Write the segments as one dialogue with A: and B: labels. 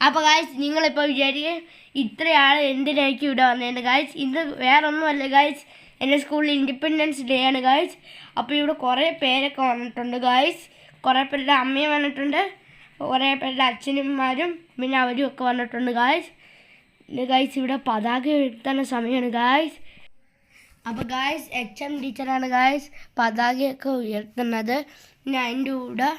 A: അപ്പോൾ ഗായ്സ് നിങ്ങളിപ്പോൾ വിചാരിക്കുക ഇത്രയാൾ എന്തിനായിരിക്കും ഇവിടെ വന്നതിന്റെ ഗായ്സ് ഇത് വേറൊന്നുമല്ല ഗായ്സ് എന്റെ സ്കൂളിൽ ഇൻഡിപെൻഡൻസ് ഡേ ആണ് ഗായ്സ് അപ്പോൾ ഇവിടെ കുറേ പേരൊക്കെ വന്നിട്ടുണ്ട് ഗായ്സ് കുറേ പേരുടെ അമ്മയും വന്നിട്ടുണ്ട്. കുറേ പേരുടെ അച്ഛനന്മാരും പിന്നെ അവരും ഒക്കെ വന്നിട്ടുണ്ട് ഗായ്സ് ഗായ്സ് ഇവിടെ പതാക ഉയർത്തുന്ന സമയമാണ് ഗായ്സ് അപ്പോൾ ഗായ്സ് എച്ച് എം ടീച്ചറാണ് ഗായ്സ് പതാകയൊക്കെ ഉയർത്തുന്നത്. പിന്നെ അതിന്റെ കൂടെ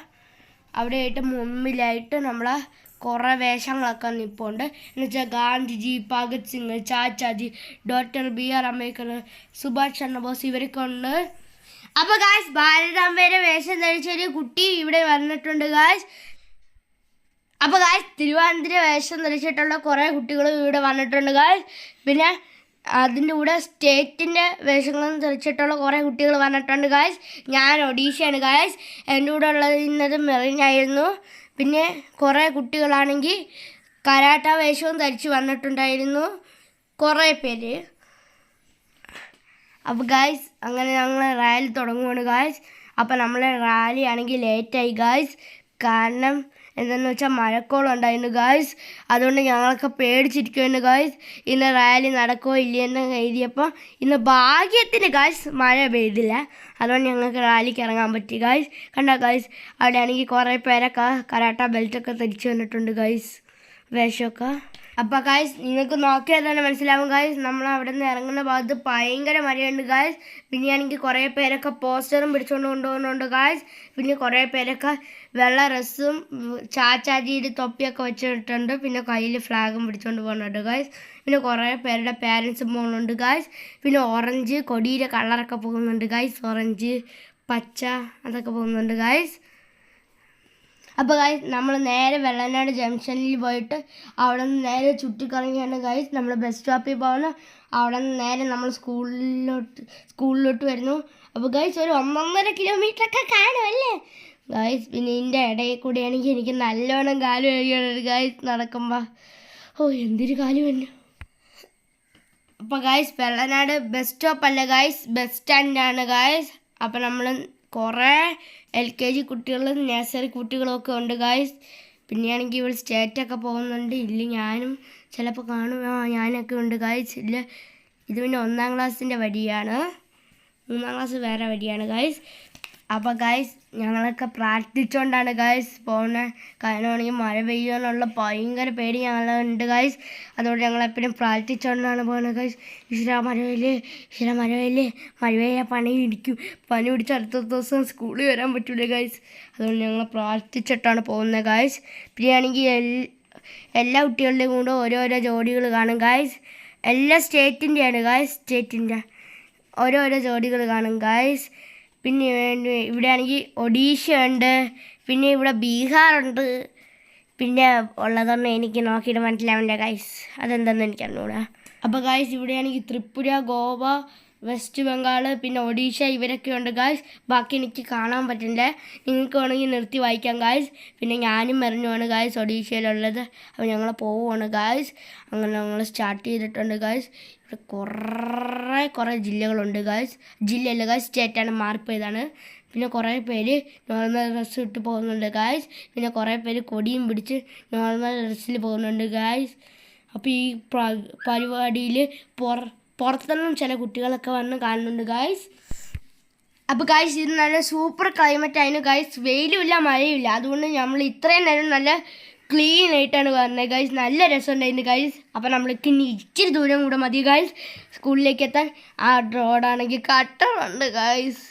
A: അവിടെയായിട്ട് മുമ്പിലായിട്ട് നമ്മളെ കുറേ വേഷങ്ങളൊക്കെ നിൽപ്പുണ്ട് എന്ന് വെച്ചാൽ Gandhiji Bhagat Singh Chachaji doctor B R Ambedkar Subhash Chandrabose ഇവരൊക്കെ ഉണ്ട് അപ്പോൾ ഗായ്സ് ഭാരതാംബയുടെ വേഷം ധരിച്ചൊരു കുട്ടി ഇവിടെ വന്നിട്ടുണ്ട് ഗായ്സ് അപ്പോൾ ഗായ്സ് തിരുവനന്തപുരം വേഷം ധരിച്ചിട്ടുള്ള കുറേ കുട്ടികളും ഇവിടെ വന്നിട്ടുണ്ട് ഗായ്സ് പിന്നെ അതിന്റെ കൂടെ സ്റ്റേറ്റിന്റെ വേഷങ്ങളും ധരിച്ചിട്ടുള്ള കുറേ കുട്ടികൾ വന്നിട്ടുണ്ട് ഗായ്സ് ഞാൻ ഒഡീഷയാണ് ഗായ്സ് എന്റെ കൂടെ ഉള്ളത് ഇന്നത് മെറിനായിരുന്നു പിന്നെ കുറേ കുട്ടികളാണെങ്കിൽ കരാട്ട വേഷവും ധരിച്ച് വന്നിട്ടുണ്ടായിരുന്നു കുറേ പേര്. അപ്പോൾ ഗായ്സ് അങ്ങനെ ഞങ്ങൾ റാലി തുടങ്ങുകയാണ് ഗായ്സ് അപ്പോൾ നമ്മളെ റാലി ആണെങ്കിൽ ലേറ്റായി ഗായ്സ് കാരണം എന്തെന്ന് വെച്ചാൽ മഴക്കോളം ഉണ്ടായിരുന്നു ഗായ്സ് അതുകൊണ്ട് ഞങ്ങളൊക്കെ പേടിച്ചിരിക്കുമായിരുന്നു ഗായ്സ് ഇന്ന് റാലി നടക്കുമോ ഇല്ലയെന്ന് എഴുതിയപ്പോൾ ഇന്ന് ഭാഗ്യത്തിന് ഗായ്സ് മഴ പെയ്തില്ല. അതുകൊണ്ട് ഞങ്ങൾക്ക് റാലിക്ക് ഇറങ്ങാൻ പറ്റി ഗായ്സ് കണ്ട ഗായ്സ് അവിടെ ആണെങ്കിൽ കുറേ പേരൊക്കെ കരാട്ട ബെൽറ്റൊക്കെ തിരിച്ചു വന്നിട്ടുണ്ട് ഗായ്സ് വേഷമൊക്കെ. അപ്പോൾ ഗായ്സ് നിങ്ങൾക്ക് നോക്കിയാൽ തന്നെ മനസ്സിലാവും ഗായ്സ് നമ്മൾ അവിടെ നിന്ന് ഇറങ്ങുന്ന ഭാഗത്ത് ഭയങ്കര മഴയുണ്ട് ഗായ്സ് പിന്നെ ആണെങ്കിൽ കുറേ പേരൊക്കെ പോസ്റ്ററും പിടിച്ചുകൊണ്ട് കൊണ്ടുപോകുന്നുണ്ട് ഗായ്സ് പിന്നെ കുറേ പേരൊക്കെ വെള്ള ഡ്രസ്സും ചാച്ചാജിയുടെ തൊപ്പിയൊക്കെ വെച്ചിട്ടുണ്ട്. പിന്നെ കയ്യിൽ ഫ്ലാഗും പിടിച്ചുകൊണ്ട് പോകുന്നുണ്ട് ഗായ്സ് പിന്നെ കുറേ പേരുടെ പാരൻസും പോകുന്നുണ്ട് ഗായ്സ് പിന്നെ ഓറഞ്ച് കൊടിയുടെ കളറൊക്കെ പോകുന്നുണ്ട് ഗായ്സ് ഓറഞ്ച് പച്ച അതൊക്കെ പോകുന്നുണ്ട് ഗായ്സ് അപ്പോൾ ഗൈസ് നമ്മൾ നേരെ വെള്ളനാട് ജംഗ്ഷനിൽ പോയിട്ട് അവിടെ നിന്ന് നേരെ ചുറ്റിക്കറങ്ങിയാണ് ഗൈസ് നമ്മൾ ബസ് സ്റ്റോപ്പിൽ പോകുന്നത് അവിടെ നിന്ന് നേരെ നമ്മൾ സ്കൂളിലോട്ട് സ്കൂളിലോട്ട് വരുന്നു. അപ്പോൾ ഗൈസ് ഒരു ഒന്നൊന്നര കിലോമീറ്റർ ഒക്കെ കാണുമല്ലേ ഗൈസ് പിന്നെ ഇതിന്റെ ഇടയിൽ കൂടിയാണെങ്കിൽ എനിക്ക് നല്ലോണം കാൽ കഴിയണം ഗൈസ് നടക്കുമ്പോൾ ഓ എന്തൊരു കാലു വന്നു അപ്പോൾ ഗായ്സ് വെള്ളനാട് ബസ് സ്റ്റോപ്പ് അല്ല ഗായ്സ് ബസ് സ്റ്റാൻഡാണ് ഗായ്സ് അപ്പോൾ നമ്മൾ കുറേ എൽ കെ ജി കുട്ടികളും നഴ്സറി കുട്ടികളും ഒക്കെ ഉണ്ട് ഗായ്സ് പിന്നെയാണെങ്കിൽ ഇവിടെ സ്റ്റേറ്റൊക്കെ പോകുന്നുണ്ട്. ഇല്ല ഞാനും ചിലപ്പോൾ കാണും. ആ ഞാനൊക്കെ ഉണ്ട് ഗായ്സ് ഇല്ല ഇത് പിന്നെ ഒന്നാം ക്ലാസ്സിന്റെ വഴിയാണ്. മൂന്നാം ക്ലാസ് വേറെ വഴിയാണ് ഗായ്സ് അപ്പോൾ ഗൈസ് ഞങ്ങളൊക്കെ പ്രാർത്ഥിച്ചുകൊണ്ടാണ് ഗൈസ് പോകുന്നത് കാരണമാണെങ്കിൽ മഴ പെയ്യുമെന്നുള്ള ഭയങ്കര പേടി ഞങ്ങളുണ്ട് ഗൈസ് അതുകൊണ്ട് ഞങ്ങളെപ്പോഴും പ്രാർത്ഥിച്ചുകൊണ്ടാണ് പോകുന്നത് ഗൈസ് ഇഷ്ട മഴവയിൽ ഈശ്വര മഴവയിൽ. മഴ പെയ്യാൻ പണി ഇടിക്കും. പണി പിടിച്ച് അടുത്ത ദിവസം സ്കൂളിൽ വരാൻ പറ്റില്ല ഗൈസ് അതുകൊണ്ട് ഞങ്ങൾ പ്രാർത്ഥിച്ചിട്ടാണ് പോകുന്നത് ഗൈസ് പിന്നെയാണെങ്കിൽ എല്ലാ കുട്ടികളുടെയും കൂടെ ഓരോരോ ജോഡികൾ കാണും ഗൈസ് എല്ലാ സ്റ്റേറ്റിന്റെയാണ് ഗൈസ് സ്റ്റേറ്റിന്റെ ഓരോരോ ജോഡികൾ കാണും ഗായ്സ് പിന്നെ വേണ്ടി- ഇവിടെ ആണെങ്കിൽ ഒഡീഷ ഉണ്ട്. പിന്നെ ഇവിടെ ബീഹാറുണ്ട് പിന്നെ ഉള്ളതൊന്നും എനിക്ക് നോക്കിയിട്ട് മനസ്സിലാവില്ല ഗൈസ് അതെന്താണെന്ന് എനിക്ക് അറിഞ്ഞൂടാ. അപ്പോൾ ഗൈസ് ഇവിടെയാണെങ്കിൽ ത്രിപുര ഗോവ വെസ്റ്റ് ബംഗാൾ പിന്നെ ഒഡീഷ ഇവരൊക്കെ ഉണ്ട് ഗായ്സ് ബാക്കി എനിക്ക് കാണാൻ പറ്റില്ല നിങ്ങൾക്ക് വേണമെങ്കിൽ നിർത്തി വായിക്കാം ഗായ്സ് പിന്നെ ഞാനും മറിഞ്ഞുമാണ് ഗായ്സ് ഒഡീഷയിലുള്ളത്. അപ്പോൾ ഞങ്ങൾ പോവുകയാണ് ഗായ്സ് അങ്ങനെ ഞങ്ങൾ സ്റ്റാർട്ട് ചെയ്തിട്ടുണ്ട് ഗായ്സ് ഇവിടെ കുറേ കുറേ ജില്ലകളുണ്ട് ഗായ്സ് ജില്ലയല്ല ഗായ്സ് സ്റ്റേറ്റാണ് ചെയ്താണ് പിന്നെ കുറേ പേര് നോർമൽ ഡ്രസ്സ് ഇട്ട് പോകുന്നുണ്ട് ഗായ്സ് പിന്നെ കുറേ പേര് കൊടിയും പിടിച്ച് നോർമൽ ഡ്രസ്സിൽ പോകുന്നുണ്ട് ഗായ്സ് അപ്പോൾ ഈ പ്ര- പരിപാടിയിൽ പുറ പുറത്തുനിന്നും ചില കുട്ടികളൊക്കെ വന്ന് കാണുന്നുണ്ട് ഗായ്സ് അപ്പോൾ ഗായ്സ് ഇത് നല്ല സൂപ്പർ ക്ലൈമറ്റ് ആയിരുന്നു ഗായ്സ് വെയിലുമില്ല മഴയുമില്ല. അതുകൊണ്ട് നമ്മൾ ഇത്രയും നേരം നല്ല ക്ലീൻ ആയിട്ടാണ് വന്നത് ഗായ്സ് നല്ല രസമുണ്ടായിരുന്നു ഗായ്സ് അപ്പോൾ നമ്മൾക്ക് ഇനി ഇച്ചിരി ദൂരം കൂടെ മതി ഗായ്സ് സ്കൂളിലേക്ക് എത്താൻ. ആ റോഡാണെങ്കിൽ കട്ടറുണ്ട് ഗായ്സ്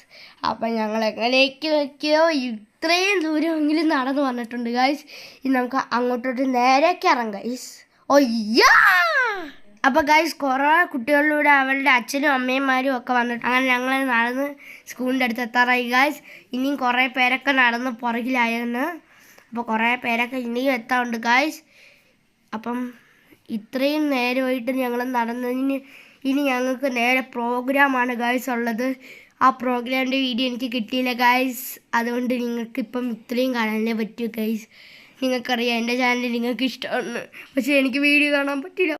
A: അപ്പം ഞങ്ങൾ എങ്ങനെയൊക്കെ വയ്ക്കുകയോ ഇത്രയും ദൂരമെങ്കിലും നടന്നു വന്നിട്ടുണ്ട് ഗായ്സ് ഇനി നമുക്ക് അങ്ങോട്ടോട്ട് നേരേക്ക് ഇറങ്ങാം ഗായ്സ് ഒയ്യാ അപ്പോൾ ഗൈസ് കുറേ കുട്ടികളിലൂടെ അവളുടെ അച്ഛനും അമ്മയന്മാരും ഒക്കെ വന്നിട്ട് അങ്ങനെ ഞങ്ങൾ നടന്ന് സ്കൂളിന്റെ അടുത്ത് എത്താറായി. ഗൈസ് ഇനിയും കുറേ പേരൊക്കെ നടന്ന് പുറകിലായിരുന്നു അപ്പോൾ കുറേ പേരൊക്കെ ഇനിയും എത്താറുണ്ട് ഗൈസ് അപ്പം ഇത്രയും നേരമായിട്ട് ഞങ്ങൾ നടന്നതിന് ഇനി ഞങ്ങൾക്ക് നേരെ പ്രോഗ്രാമാണ് ഗൈസ് ഉള്ളത്. ആ പ്രോഗ്രാമിന്റെ വീഡിയോ എനിക്ക് കിട്ടിയില്ല ഗൈസ് അതുകൊണ്ട് നിങ്ങൾക്ക് ഇപ്പം ഇത്രയും കാണാനേ പറ്റൂ ഗൈസ് നിങ്ങൾക്കറിയാം എന്റെ ചാനൽ നിങ്ങൾക്ക് ഇഷ്ടമാണ്. പക്ഷേ എനിക്ക് വീഡിയോ കാണാൻ പറ്റില്ല.